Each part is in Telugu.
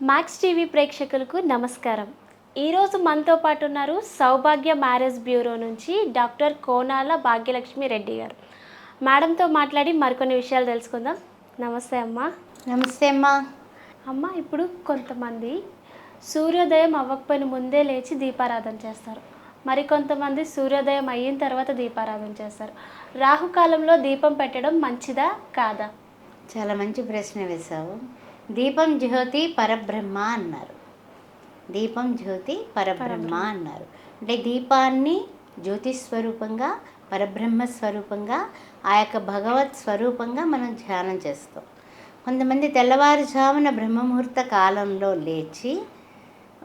మ్యాక్స్ టీవీ ప్రేక్షకులకు నమస్కారం. ఈరోజు మనతో పాటు ఉన్నారు సౌభాగ్య మ్యారేజ్ బ్యూరో నుంచి డాక్టర్ కోనాల భాగ్యలక్ష్మి రెడ్డి గారు. మేడంతో మాట్లాడి మరికొన్ని విషయాలు తెలుసుకుందాం. నమస్తే అమ్మా. నమస్తే అమ్మా. అమ్మ ఇప్పుడు కొంతమంది సూర్యోదయం అవ్వకపోయిన ముందే లేచి దీపారాధన చేస్తారు. మరి కొంతమంది సూర్యోదయం అయిన తర్వాత దీపారాధన చేస్తారు. రాహుకాలంలో దీపం పెట్టడం మంచిదా కాదా? చాలా మంచి ప్రశ్న వేశావు. దీపం జ్యోతి పరబ్రహ్మ అన్నారు. దీపం జ్యోతి పరబ్రహ్మ అన్నారు. అంటే దీపాన్ని జ్యోతి స్వరూపంగా పరబ్రహ్మ స్వరూపంగా ఆ యొక్క భగవత్ స్వరూపంగా మనం ధ్యానం చేస్తాం. కొంతమంది తెల్లవారుజామున బ్రహ్మముహూర్త కాలంలో లేచి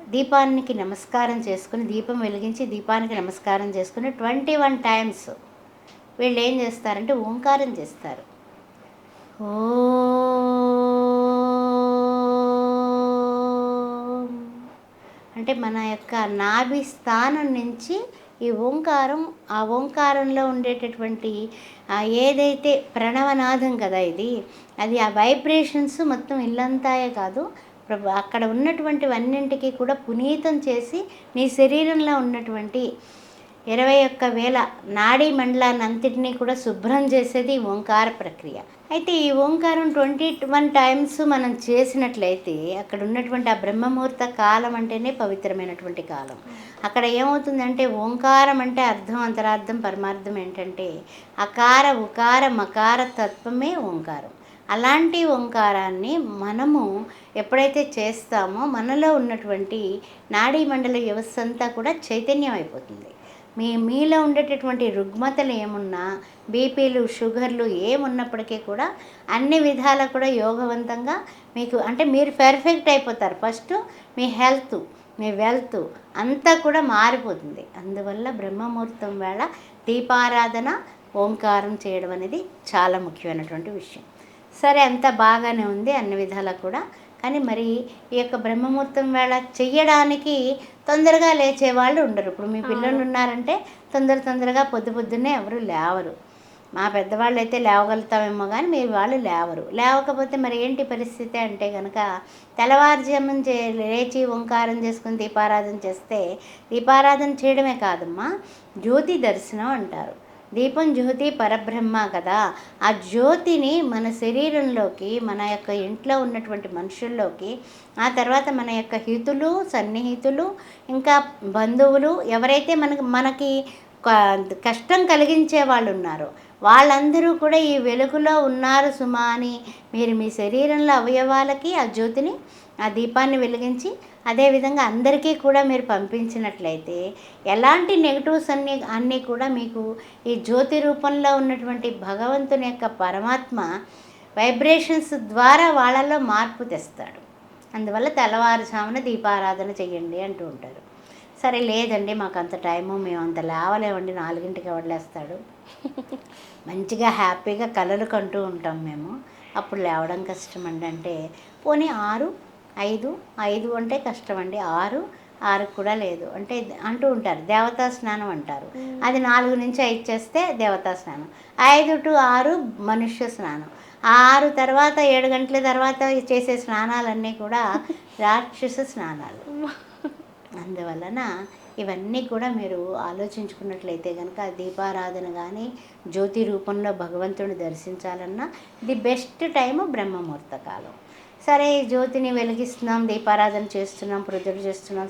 దీపానికి నమస్కారం చేసుకుని దీపం వెలిగించి దీపానికి నమస్కారం చేసుకుని ట్వంటీ వన్ టైమ్స్ వీళ్ళు ఏం చేస్తారంటే ఓంకారం చేస్తారు. ఓం. అంటే మన యొక్క నాభి స్థానం నుంచి ఈ ఓంకారం ఆ ఓంకారంలో ఉండేటటువంటి ఏదైతే ప్రణవనాదం కదా ఇది అది ఆ వైబ్రేషన్స్ మొత్తం ఇల్లంతాయే కాదు. ప్రభు అక్కడ ఉన్నటువంటివన్నింటికి కూడా పునీతం చేసి నీ శరీరంలో ఉన్నటువంటి ఇరవై ఒక్క వేల నాడీ మండలాన్నంతటినీ కూడా శుభ్రం చేసేది ఈ ఓంకార ప్రక్రియ. అయితే ఈ ఓంకారం ట్వంటీ వన్ టైమ్స్ మనం చేసినట్లయితే అక్కడ ఉన్నటువంటి ఆ బ్రహ్మముహూర్త కాలం అంటేనే పవిత్రమైనటువంటి కాలం. అక్కడ ఏమవుతుందంటే ఓంకారం అంటే అర్థం అంతరార్థం పరమార్థం ఏంటంటే అకార ఉకార మకార తత్వమే ఓంకారం. అలాంటి ఓంకారాన్ని మనము ఎప్పుడైతే చేస్తామో మనలో ఉన్నటువంటి నాడీ మండల వ్యవస్థ అంతా కూడా చైతన్యం అయిపోతుంది. మీ మీలో ఉండేటటువంటి రుగ్మతలు ఏమున్నా బీపీలు షుగర్లు ఏమున్నప్పటికీ కూడా అన్ని విధాలా కూడా యోగవంతంగా మీకు అంటే మీరు పర్ఫెక్ట్ అయిపోతారు. ఫస్ట్ మీ హెల్త్ మీ వెల్త్ అంతా కూడా మారిపోతుంది. అందువల్ల బ్రహ్మముహూర్తం వేళ దీపారాధన ఓంకారం చేయడం అనేది చాలా ముఖ్యమైనటువంటి విషయం. సరే అంత బాగానే ఉంది. అన్ని విధాలా కూడా కానీ మరి ఈ యొక్క బ్రహ్మముహూర్తం వేళ చెయ్యడానికి తొందరగా లేచే వాళ్ళు ఉండరు. ఇప్పుడు మీ పిల్లలు ఉన్నారంటే తొందర తొందరగా పొద్దు పొద్దున్నే ఎవరు లేవరు. మా పెద్దవాళ్ళు అయితే లేవగలుగుతామేమో కానీ మీ వాళ్ళు లేవరు. లేవకపోతే మరి ఏంటి పరిస్థితి అంటే కనుక తెల్లవారుజామున చే లేచి ఓంకారం చేసుకుని దీపారాధన చేస్తే దీపారాధన చేయడమే కాదమ్మా జ్యోతి దర్శనం అంటారు. దీపం జ్యోతి పరబ్రహ్మ కదా. ఆ జ్యోతిని మన శరీరంలోకి మన యొక్క ఇంట్లో ఉన్నటువంటి మనుషుల్లోకి ఆ తర్వాత మన యొక్క హితులు సన్నిహితులు ఇంకా బంధువులు ఎవరైతే మనకు మనకి కష్టం కలిగించే వాళ్ళు ఉన్నారో వాళ్ళందరూ కూడా ఈ వెలుగులో ఉన్నారు సుమా అని మీరు మీ శరీరంలో అవయవాలకి ఆ జ్యోతిని ఆ దీపాన్ని వెలిగించి అదేవిధంగా అందరికీ కూడా మీరు పంపించినట్లయితే ఎలాంటి నెగటివ్స్ అన్నీ అన్నీ కూడా మీకు ఈ జ్యోతి రూపంలో ఉన్నటువంటి భగవంతుని యొక్క పరమాత్మ వైబ్రేషన్స్ ద్వారా వాళ్ళలో మార్పు తెస్తాడు. అందువల్ల తెల్లవారుజామున దీపారాధన చెయ్యండి అంటూ ఉంటారు. సరే లేదండి మాకు అంత టైము మేము అంత లేవలేమండి నాలుగింటికి వదిలేస్తాడు మంచిగా హ్యాపీగా కలలు కంటూ ఉంటాం మేము. అప్పుడు లేవడం కష్టం అండి అంటే పోనీ ఆరు ఐదు ఐదు అంటే కష్టం అండి ఆరు ఆరు కూడా లేదు. అంటే అంటూ ఉంటారు దేవతా స్నానం అంటారు. అది నాలుగు నుంచి ఐదు చేస్తే దేవతా స్నానం. ఐదు టు ఆరు మనుష్య స్నానం. ఆరు తర్వాత ఏడు గంటల తర్వాత చేసే స్నానాలన్నీ కూడా రాక్షస స్నానాలు. అందువలన ఇవన్నీ కూడా మీరు ఆలోచించుకున్నట్లయితే కనుక దీపారాధన కానీ జ్యోతి రూపంలో భగవంతుని దర్శించాలన్నా ది బెస్ట్ టైము బ్రహ్మముహూర్త కాలం. సరే జ్యోతిని వెలిగిస్తున్నాం దీపారాధన చేస్తున్నాం ప్రొద్దుడు చేస్తున్నాం.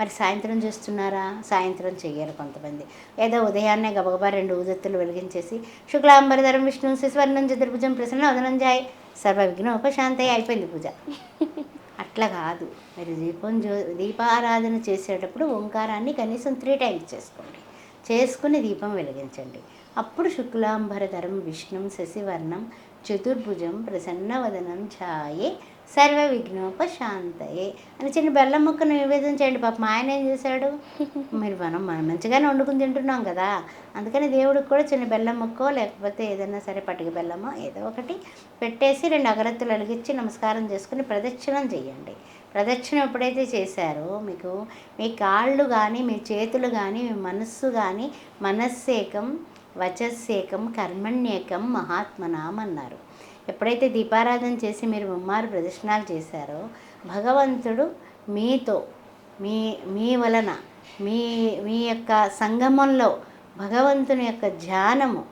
మరి సాయంత్రం చేస్తున్నారా? సాయంత్రం చెయ్యరు కొంతమంది. ఏదో ఉదయాన్నే గబగబా రెండు ఊదత్తులు వెలిగించేసి శుక్లాంబరధరం విష్ణు శిశువర్ణం చతుర్భుజం ప్రసన్న వదనంజాయ్ సర్వ విఘ్నోపశాంతయ్య అయిపోయింది పూజ. అట్లా కాదు. మీరు దీపం జ్యో దీపారాధన చేసేటప్పుడు ఓంకారాన్ని కనీసం త్రీ టైమ్స్ చేసుకోండి. చేసుకుని దీపం వెలిగించండి. అప్పుడు శుక్లాంబరధరం విష్ణు శశివర్ణం చతుర్భుజం ప్రసన్నవదనం ఛాయే సర్వ విఘ్నోపశాంతయే అని చిన్న బెల్లం ముక్కను నివేదన చేయండి. పాపం ఆయన ఏం చేశాడు? మీరు మనం మనం మంచిగానే వండుకుని తింటున్నాం కదా. అందుకని దేవుడికి కూడా చిన్న బెల్లం ముక్కో లేకపోతే ఏదైనా సరే పట్టుక బెల్లమో ఏదో ఒకటి పెట్టేసి రెండు అగరత్తులు అలిగించి నమస్కారం చేసుకుని ప్రదక్షిణం చేయండి. ప్రదక్షిణ ఎప్పుడైతే చేశారో మీకు మీ కాళ్ళు కానీ మీ చేతులు కానీ మీ మనస్సు కానీ మనస్సేకం వచస్సేకం కర్మణ్యేకం మహాత్మనాం అన్నారు. ఎప్పుడైతే దీపారాధన చేసి మీరు ముమ్మారు ప్రదక్షిణాలు చేశారో భగవంతుడు మీతో మీ మీ వలన మీ మీ యొక్క సంగమంలో భగవంతుని యొక్క ధ్యానము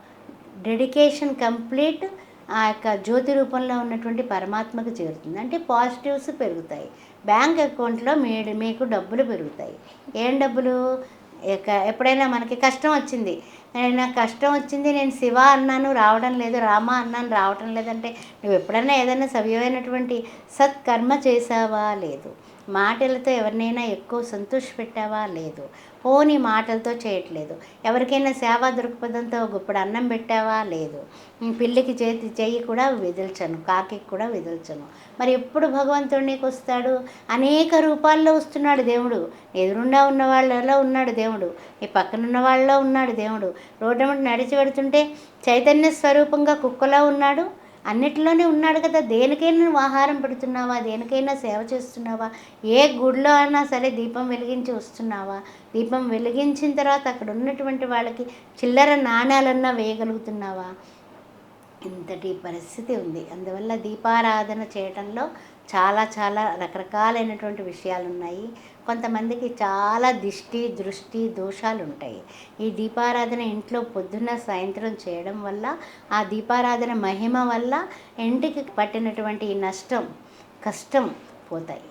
డెడికేషన్ కంప్లీట్ ఆ యొక్క జ్యోతి రూపంలో ఉన్నటువంటి పరమాత్మకు చేరుతుంది. అంటే పాజిటివ్స్ పెరుగుతాయి. బ్యాంక్ అకౌంట్లో మీ మీకు డబ్బులు పెరుగుతాయి. ఏం డబ్బులు? ఎప్పుడైనా మనకి కష్టం వచ్చింది. నేను నాకు కష్టం వచ్చింది నేను శివ అన్నాను రావడం లేదు రామ అన్నాను రావడం లేదంటే నువ్వు ఎప్పుడైనా ఏదైనా సవ్యమైనటువంటి సత్కర్మ చేసావా? లేదు. మాటలతో ఎవరినైనా ఎక్కువ సంతోష పెట్టావా లేదు. పోనీ మాటలతో చేయట్లేదు. ఎవరికైనా సేవా దృక్పథంతో గుప్పుడు అన్నం పెట్టావా? లేదు. పిల్లికి చేతి చెయ్యి కూడా విదిల్చను కాకి కూడా విదిల్చను. మరి ఎప్పుడు భగవంతుడికి వస్తాడు? అనేక రూపాల్లో వస్తున్నాడు దేవుడు. ఎదురుండా ఉన్న వాళ్ళలో ఉన్నాడు దేవుడు. నీ పక్కన ఉన్న వాళ్ళలో ఉన్నాడు దేవుడు. రోడ్డు నడిచి పెడుతుంటే చైతన్య స్వరూపంగా కుక్కలో ఉన్నాడు? అన్నిటిలోనే ఉన్నాడు కదా. దేనికైనా నువ్వు ఆహారం పెడుతున్నావా? దేనికైనా సేవ చేస్తున్నావా? ఏ గుడిలో అయినా సరే దీపం వెలిగించి వస్తున్నావా? దీపం వెలిగించిన తర్వాత అక్కడ ఉన్నటువంటి వాళ్ళకి చిల్లర నాణ్యాలన్నా వేయగలుగుతున్నావా? ఇంతటి పరిస్థితి ఉంది. అందువల్ల దీపారాధన చేయటంలో చాలా చాలా రకరకాలైనటువంటి విషయాలు ఉన్నాయి కొంతమందికి చాలా దిష్టి దృష్టి దోషాలు ఉంటాయి ఈ దీపారాధన ఇంట్లో పొద్దున్న సాయంత్రం చేయడం వల్ల ఆ దీపారాధన మహిమ వల్ల ఇంటికి పట్టినటువంటి ఈ నష్టం కష్టం పోతాయి.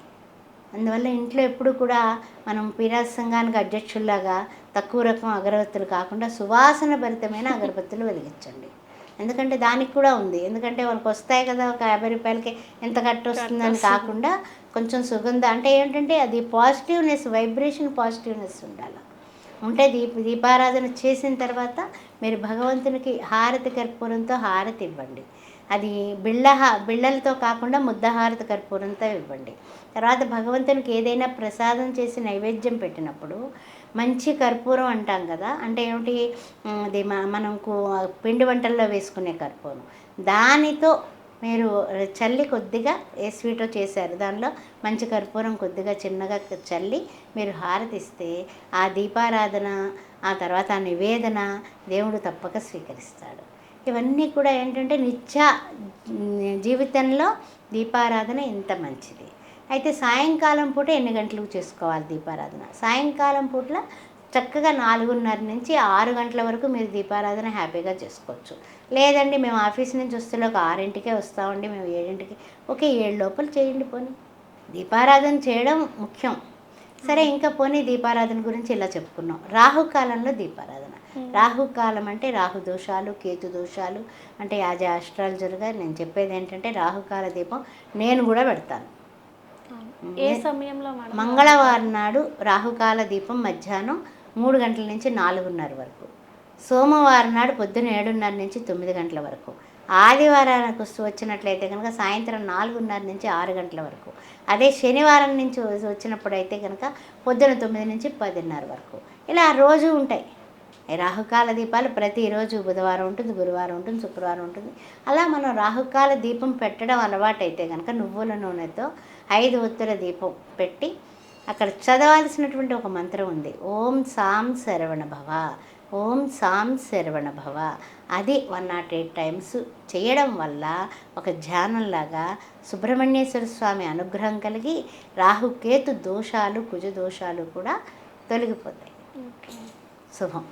అందువల్ల ఇంట్లో ఎప్పుడు కూడా మనం పీరాజ్ సంఘానికి అధ్యక్షుల్లాగా తక్కువ రకం అగరబత్తులు కాకుండా సువాసన భరితమైన అగరబత్తులు వెలిగించండి. ఎందుకంటే దానికి కూడా ఉంది. ఎందుకంటే వాళ్ళకి వస్తాయి కదా ఒక యాభై రూపాయలకి ఎంత కట్టు వస్తుందని కాకుండా కొంచెం సుగంధ అంటే ఏంటంటే అది పాజిటివ్నెస్ వైబ్రేషన్ పాజిటివ్నెస్ ఉండాలి. ఉంటే దీప దీపారాధన చేసిన తర్వాత మీరు భగవంతునికి హారతి కర్పూరంతో హారతి ఇవ్వండి. అది బిళ్ళ బిళ్ళలతో కాకుండా ముద్ద హారతి కర్పూరంతో ఇవ్వండి. తర్వాత భగవంతునికి ఏదైనా ప్రసాదం చేసి నైవేద్యం పెట్టినప్పుడు మంచి కర్పూరం అంటాం కదా అంటే ఏమిటి? అది మనం మనకు పిండి వంటల్లో వేసుకునే కర్పూరం. దానితో మీరు చల్లి కొద్దిగా ఏ స్వీటో చేశారు దానిలో మంచి కర్పూరం కొద్దిగా చిన్నగా చల్లి మీరు హారతిస్తే ఆ దీపారాధన ఆ తర్వాత ఆ నివేదన దేవుడు తప్పక స్వీకరిస్తాడు. ఇవన్నీ కూడా ఏంటంటే నిత్య జీవితంలో దీపారాధన ఇంత మంచిది. అయితే సాయంకాలం పూట ఎన్ని గంటలకు చేసుకోవాలి దీపారాధన? సాయంకాలం పూట్ల చక్కగా నాలుగున్నర నుంచి ఆరు గంటల వరకు మీరు దీపారాధన హ్యాపీగా చేసుకోవచ్చు. లేదండి మేము ఆఫీస్ నుంచి వస్తే ఒక ఆరింటికే వస్తామండి మేము ఏడింటికి ఓకే ఏడు లోపల చేయండి పోనీ. దీపారాధన చేయడం ముఖ్యం. సరే ఇంకా పోనీ దీపారాధన గురించి ఇలా చెప్పుకున్నాం. రాహుకాలంలో దీపారాధన. రాహుకాలం అంటే రాహు దోషాలు కేతు దోషాలు అంటే యాజ ఆస్ట్రాలజర్గా నేను చెప్పేది ఏంటంటే రాహుకాల దీపం నేను కూడా పెడతాను. ఏ సమయంలో మంగళవారం నాడు రాహుకాల దీపం మధ్యాహ్నం మూడు గంటల నుంచి నాలుగున్నర వరకు. సోమవారం నాడు పొద్దున్న ఏడున్నర నుంచి తొమ్మిది గంటల వరకు. ఆదివారానికి వస్తూ వచ్చినట్లయితే కనుక సాయంత్రం నాలుగున్నర నుంచి ఆరు గంటల వరకు. అదే శనివారం నుంచి వచ్చి- వచ్చినప్పుడు అయితే కనుక పొద్దున తొమ్మిది నుంచి పదిన్నర వరకు. ఇలా రోజు ఉంటాయి. రాహుకాల దీపాలు ప్రతిరోజు బుధవారం ఉంటుంది గురువారం ఉంటుంది శుక్రవారం ఉంటుంది. అలా మనం రాహుకాల దీపం పెట్టడం అలవాటైతే కనుక నువ్వుల నూనెతో ఐదు ఒత్తుల దీపం పెట్టి అక్కడ చదవాల్సినటువంటి ఒక మంత్రం ఉంది. ఓం సాం శరవణ భవ ఓం సాం శరవణ భవ. అది వన్ నాట్ ఎయిట్ టైమ్స్ చేయడం వల్ల ఒక ధ్యానంలాగా సుబ్రహ్మణ్యేశ్వర స్వామి అనుగ్రహం కలిగి రాహుకేతు దోషాలు కుజ దోషాలు కూడా తొలగిపోతాయి. శుభం.